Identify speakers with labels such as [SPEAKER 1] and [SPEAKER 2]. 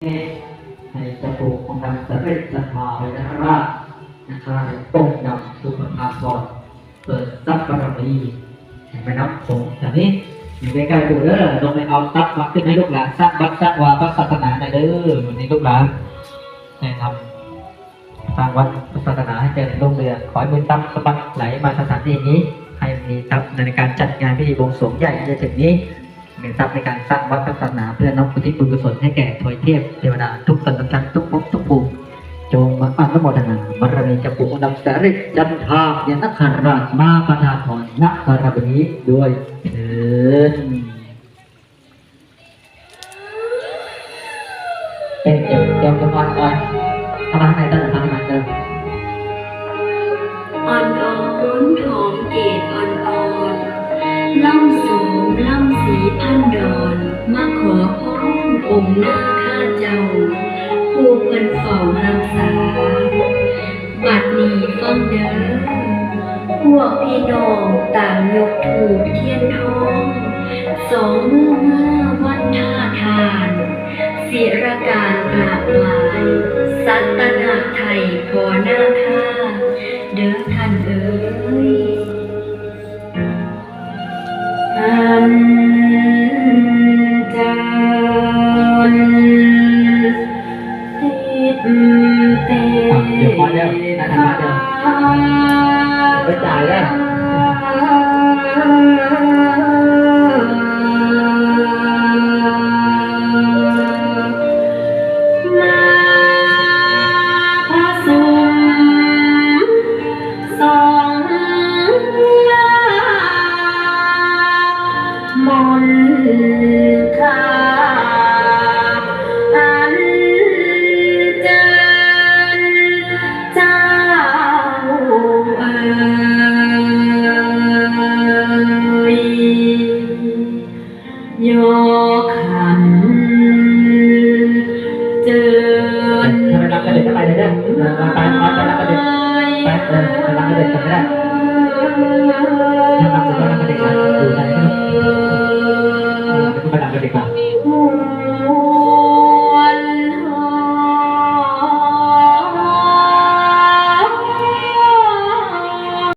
[SPEAKER 1] ให้จะปลูกของนำสำเร็จศรัทธาไปนะครับนะครับต้มยำสุขภาพก่อนเปิดซับบารมีเห็นไหมน้ำสงจากนี้อยู่ใกล้ๆดูเด้อลงไปเอาซับมาขึ้นให้ลูกหลานสร้างวัดสร้างวาพระศาสนาหน่อยเด้อวันนี้ลูกหลานแนะนำสร้างวัดพระศาสนาให้เจริญรุ่งเรืองขอให้บุญทรัพย์สมบัติไหลมาสถานที่นี้ ให้มีทรัพย์ในการจัดงานพิธีบวงสรวงใหญ่ที่จะถึงนี้ มีทรัพย์ในการสร้างวัดพระศาสนาเพื่อน้อมอุทิศบุญกุศลให้แก่ทวยเทพเทวดาทุกสันตจันทุกภพทุกภูมิจงมาอนุโมทนาบารมีจะปุกดำสาริจันทาเยนคราชมาปนาธรนักบารมีด้วยเถิดเป็นเดี๋ยวเดี๋ยวจะมาก่อนทำอะไรตั้งแต่ทำอะไรเดิม
[SPEAKER 2] อ่อนอ่อนหอมเกตอ่อนอ่อนล่ำสูงล่ำ สีพันดอนมาขอพ้ององค์หน้าข้าเจ้า ผู้เพิ่นเฝ้ารักษา บัดนี้ฟังเด้อพวกพี่น้องต่างยกถูกเทียนทอง สองมือเมื่อวัดท่าทานศิรการกราบไหวสัตนาไทยพอหน้าค่าเด้อท่านเอ๋ย ขันเจญ
[SPEAKER 1] ถ้าไปรับกระเด็นก็ไปเลยเด้อไปไปไปรับกระเด็นไปเออไปรับกระเด็นกันก็ได้ถ้ารับกระเด็นก็รับกระเด็นกันดูได้ได้เดี๋ยวก็ไปรับกระเด็นกัน
[SPEAKER 2] ผู้